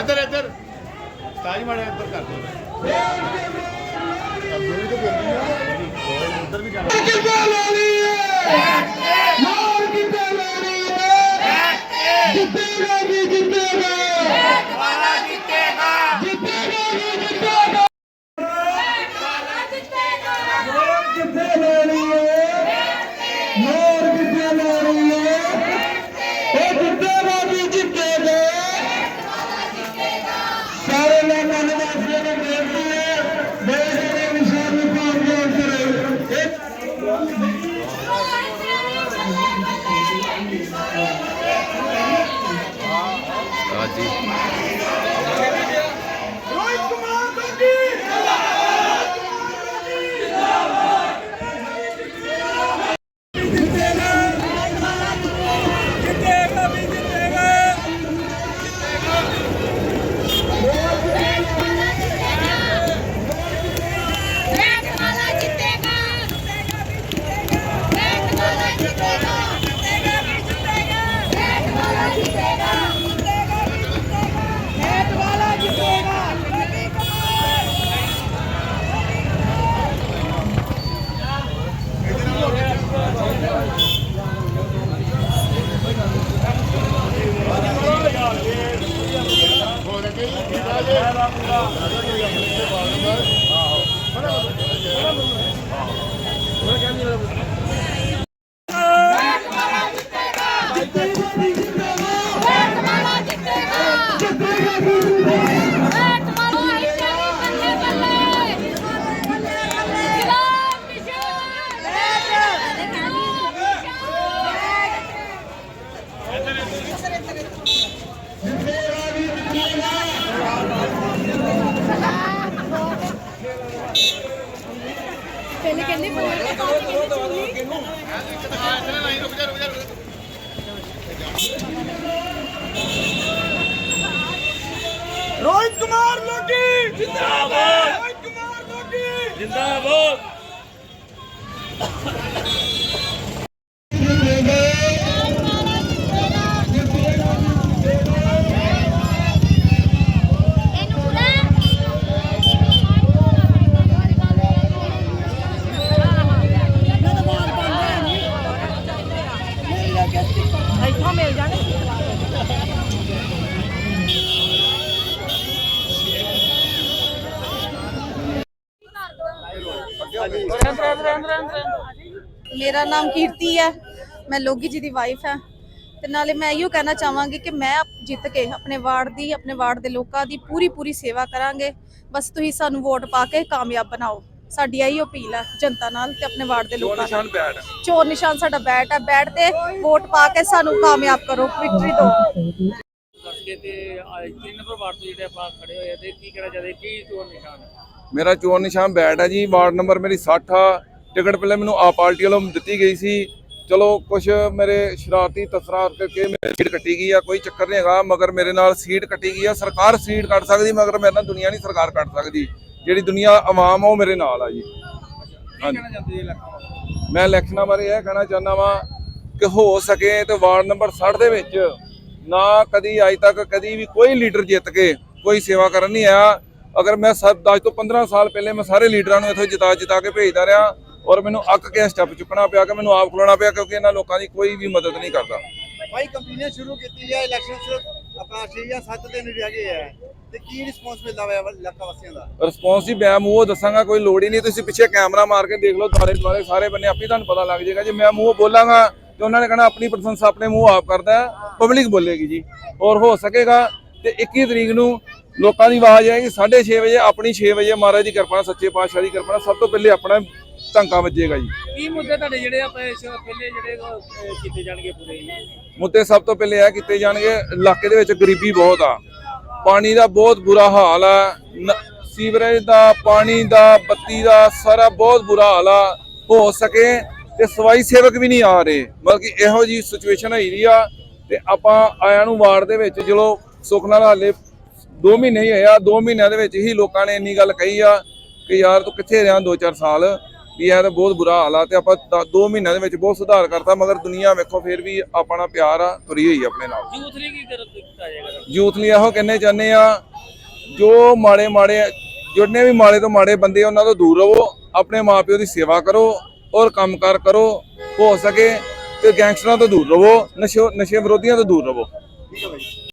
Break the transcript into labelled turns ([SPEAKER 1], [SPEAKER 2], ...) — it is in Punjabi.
[SPEAKER 1] ਇੱਧਰ ਇੱਧਰ। ਤਾਜ ਮਾੜਾ ਇੱਧਰ ਕਰ ਦੋ ਉੱਧਰ ਵੀ ਜਾਣਾ
[SPEAKER 2] ਕਿੱਥੇ ਲਾਣੀ ਹੈ ਲੋੜ
[SPEAKER 3] ਰੋਹਿਤ ਕੁਮਾਰ ਲੋਕੀ ਜਿੰਦਾਬਾਦ! ਰੋਹਿਤ ਕੁਮਾਰ ਲੋਕੀ ਜਿੰਦਾਬਾਦ
[SPEAKER 4] ਇੱਥੋਂ ਮਿਲ ਜਾਣੇ
[SPEAKER 5] ਮੇਰਾ ਨਾਮ ਕੀਰਤੀ ਹੈ ਮੈਂ ਲੋਗੀ ਜੀ ਦੀ ਵਾਈਫ ਹਾਂ। ਤੇ ਨਾਲੇ ਮੈਂ ਇਹੋ ਕਹਿਣਾ ਚਾਹਾਂਗੀ ਕਿ ਮੈਂ ਜਿੱਤ ਕੇ ਆਪਣੇ ਵਾਰਡ ਦੀ ਆਪਣੇ ਵਾਰਡ ਦੇ ਲੋਕਾਂ ਦੀ ਪੂਰੀ ਪੂਰੀ ਸੇਵਾ ਕਰਾਂਗੇ। ਬਸ ਤੁਸੀਂ ਸਾਨੂੰ ਵੋਟ ਪਾ ਕੇ ਕਾਮਯਾਬ ਬਣਾਓ। ਸਾਡੀ ਇਹੀ ਅਪੀਲ ਹੈ ਜਨਤਾ ਨਾਲ ਤੇ ਆਪਣੇ ਵਾਰਡ ਦੇ ਲੋਕਾਂ ਨਾਲ। ਚੋਰ ਨਿਸ਼ਾਨ ਸਾਡਾ ਬੈਟ ਹੈ ਬੈਟ ਤੇ ਵੋਟ ਪਾ ਕੇ ਸਾਨੂੰ ਕਾਮਯਾਬ ਕਰੋ ਵਿਕਟਰੀ ਦਿਓ।
[SPEAKER 6] ਕਰਕੇ ਤੇ ਅੱਜ ਤਿੰਨ ਨੰਬਰ ਵਾਰਡ ਤੋਂ ਜਿਹੜੇ ਆਪਾਂ ਖੜੇ ਹੋਏ ਆ ਤੇ ਕੀ ਕਹਿਣਾ ਚਾਹਦੇ ਕੀ ਚੋਣ ਨਿਸ਼ਾਨ ਹੈ?
[SPEAKER 3] ਮੇਰਾ ਚੋਣ ਨਿਸ਼ਾਨ ਬੈਟ ਹੈ ਜੀ ਵਾਰਡ ਨੰਬਰ ਮੇਰੀ 60 ਆ। ਟਿਕਟ ਪਹਿਲੇ ਮੈਨੂੰ ਆ ਪਾਰਟੀ ਵੱਲੋਂ ਦਿੱਤੀ ਗਈ ਸੀ। ਚਲੋ ਕੁਝ ਮੇਰੇ ਸ਼ਰਾਰਤੀ ਤਸਰਾਰ ਕਰਕੇ ਮੇਰੀ ਸੀਟ ਕੱਟੀ ਗਈ ਆ ਕੋਈ ਚੱਕਰ ਨਹੀਂ ਹੈਗਾ ਮਗਰ ਮੇਰੇ ਨਾਲ ਸੀਟ ਕੱਟੀ ਗਈ ਆ। ਸਰਕਾਰ ਸੀਟ ਕੱਟ ਸਕਦੀ ਮਗਰ ਮੇਰੇ ਨਾਲ ਦੁਨੀਆ ਨਹੀਂ ਸਰਕਾਰ ਕੱਟ ਸਕਦੀ। ਜਿਹੜੀ ਦੁਨੀਆ ਆਵਾਮ ਆ ਉਹ ਮੇਰੇ ਨਾਲ ਆ ਜੀ। ਮੈਂ ਇਲੈਕਸ਼ਨਾਂ ਬਾਰੇ ਇਹ ਕਹਿਣਾ ਚਾਹੁੰਦਾ ਵਾਂ ਕਿ ਹੋ ਸਕੇ ਤੇ ਵਾਰਡ ਨੰਬਰ 60 ਦੇ ਵਿੱਚ ਨਾ ਕਦੀ ਅੱਜ ਤੱਕ ਕਦੀ ਵੀ ਕੋਈ ਲੀਡਰ ਜਿੱਤ ਕੇ ਕੋਈ ਸੇਵਾ ਕਰਨ ਨਹੀਂ ਆਇਆ। ਅਗਰ ਮੈਂ ਸਭ 10 ਤੋਂ 15 ਸਾਲ ਪਹਿਲੇ ਮੈਂ ਸਾਰੇ ਲੀਡਰਾਂ ਨੂੰ ਇੱਥੋਂ ਜਿਤਾ ਜਿਤਾ ਕੇ ਭੇਜਦਾ ਰਿਹਾ ਔਰ ਮੈਨੂੰ ਅੱਕ ਕੇ ਸਟੈਪ ਚੁੱਕਣਾ ਪਿਆ ਕਿ ਮੈਨੂੰ ਆਪ ਖਲੋਣਾ ਪਿਆ ਕਿਉਂਕਿ ਇਹਨਾਂ ਲੋਕਾਂ ਦੀ ਕੋਈ ਵੀ ਮਦਦ ਨਹੀਂ ਕਰਦਾ।
[SPEAKER 7] ਭਾਈ ਕੰਪਨੀਆਂ ਸ਼ੁਰੂ ਕੀਤੀ ਹੈ ਇਲੈਕਸ਼ਨ ਸਿਰਫ ਆਪਣਾ 6 ਜਾਂ 7 ਦਿਨ ਰਹਿ ਗਏ ਹੈ ਤੇ ਕੀ ਰਿਸਪੌਂਸ ਮਿਲਦਾ ਹੋਇਆ ਇਲਾਕਾ ਵਾਸੀਆਂ ਦਾ?
[SPEAKER 3] ਰਿਸਪੌਂਸ ਹੀ ਮੈਂ ਮੂੰਹੋਂ ਦੱਸਾਂਗਾ ਕੋਈ ਲੋੜ ਹੀ ਨਹੀਂ। ਤੁਸੀਂ ਪਿੱਛੇ ਕੈਮਰਾ ਮਾਰ ਕੇ ਦੇਖ ਲਓ ਦੁਆਲੇ ਦੁਆਲੇ ਸਾਰੇ ਬੰਨੇ ਆਪੇ ਤੁਹਾਨੂੰ ਪਤਾ ਲੱਗ ਜਾਏਗਾ। ਜੇ ਮੈਂ ਮੂੰਹੋਂ ਬੋਲਾਂਗਾ ਤੇ ਉਹਨਾਂ ਨੇ ਕਹਣਾ ਆਪਣੀ ਪ੍ਰਸ਼ੰਸਾ ਆਪਣੇ ਮੂੰਹ ਆਪ ਕਰਦਾ ਪਬਲਿਕ ਬੋਲੇਗੀ ਜੀ। ਔਰ ਹੋ ਸਕੇਗਾ ਤੇ 21 ਤਰੀਕ ਨੂੰ ਲੋਕਾਂ ਦੀ ਆਵਾਜ਼ ਆਏਗੀ 6:30 ਵਜੇ ਆਪਣੀ 6 ਵਜੇ ਮਹਾਰਾਜ ਦੀ ਕਿਰਪਾ ਸੱਚੇ ਪਾਤਸ਼ਾਹ ਦੀ ਕਿਰਪਾ ਸਭ ਤੋਂ ਪਹਿਲੇ ਆਪਣਾ ਧੰਕਾ ਵੱਜੇਗਾ ਜੀ।
[SPEAKER 6] ਕੀ ਮੁੱਦੇ ਤੁਹਾਡੇ ਜਿਹੜੇ ਇਸ ਪਹਿਲੇ ਜਿਹੜੇ ਅਹ, ਕੀਤੇ ਜਾਣਗੇ ਪੂਰੇ? ਜੀ?
[SPEAKER 3] ਮੁੱਦੇ ਸਭ ਤੋਂ ਪਹਿਲੇ ਇਹ ਕੀਤੇ ਜਾਣਗੇ ਇਲਾਕੇ ਦੇ ਵਿੱਚ ਗਰੀਬੀ ਬਹੁਤ ਆ। ਪਾਣੀ ਦਾ ਬਹੁਤ ਬੁਰਾ ਹਾਲ ਆ। ਨ- ਸੀਵਰੇਜ ਦਾ ਪਾਣੀ ਦਾ ਬੱਤੀ ਦਾ ਸਾਰਾ ਬਹੁਤ ਬੁਰਾ ਹਾਲ ਆ। ਹੋ ਸਕੇ ਤੇ ਸਫ਼ਾਈ ਸੇਵਕ ਵੀ ਨਹੀਂ ਆ ਰਹੇ। ਬਲਕਿ ਇਹੋ ਜੀ ਸਿਚੁਏਸ਼ਨ ਹੋਈ ਦੀ ਆ ਤੇ ਆਪਾਂ ਆਇਆਂ ਨੂੰ ਵਾਰਡ ਦੇ ਵਿੱਚ ਚਲੋ ਸੁੱਖ ਨਾਲ ਹਾਲੇ 2 ਮਹੀਨੇ ਹੀ ਆ। 2 ਮਹੀਨਿਆਂ ਦੇ ਵਿੱਚ ਹੀ ਲੋਕਾਂ ਨੇ ਇੰਨੀ ਗੱਲ ਕਹੀ ਆ ਕਿ ਯਾਰ ਤੂੰ ਕਿੱਥੇ ਰਿਹਾ 2-4 ਸਾਲ? ਵੀ ਇਹ ਤਾਂ ਬਹੁਤ ਬੁਰਾ ਹਾਲ ਆ ਤੇ ਆਪਾਂ 2 ਮਹੀਨਿਆਂ ਦੇ ਵਿੱਚ ਬਹੁਤ ਸੁਧਾਰ ਕਰਤਾ ਮਗਰ ਦੁਨੀਆ ਵੇਖੋ ਫਿਰ ਵੀ ਆਪਣਾ ਪਿਆਰ ਆ ਤੁਰੀ ਹੋਈ ਆਪਣੇ ਨਾਲ।
[SPEAKER 6] ਯੂਥ ਲਈ ਕੀ ਕਰ ਦਿੱਤਾ ਜਾਏਗਾ
[SPEAKER 3] ਯੂਥ ਲਈ ਇਹੋ ਕਹਿੰਦੇ ਚਾਹੁੰਦੇ ਆ ਜੋ ਮਾੜੇ ਮਾੜੇ ਜਿੰਨੇ ਵੀ ਮਾੜੇ ਤੋਂ ਮਾੜੇ ਬੰਦੇ ਉਹਨਾਂ ਤੋਂ ਦੂਰ ਰਹੋ ਆਪਣੇ ਮਾਪਿਓ ਦੀ ਸੇਵਾ ਕਰੋ ਔਰ ਕੰਮਕਾਰ ਕਰੋ ਹੋ ਸਕੇ ਤੇ ਗੈਂਗਸਟਰਾਂ ਤੋਂ ਦੂਰ ਰਹੋ ਨਸ਼ੇ ਨਸ਼ੇ ਵਿਰੋਧੀਆਂ ਤੋਂ ਦੂਰ ਰਹੋ।
[SPEAKER 7] ਠੀਕ ਹੈ ਭਾਈ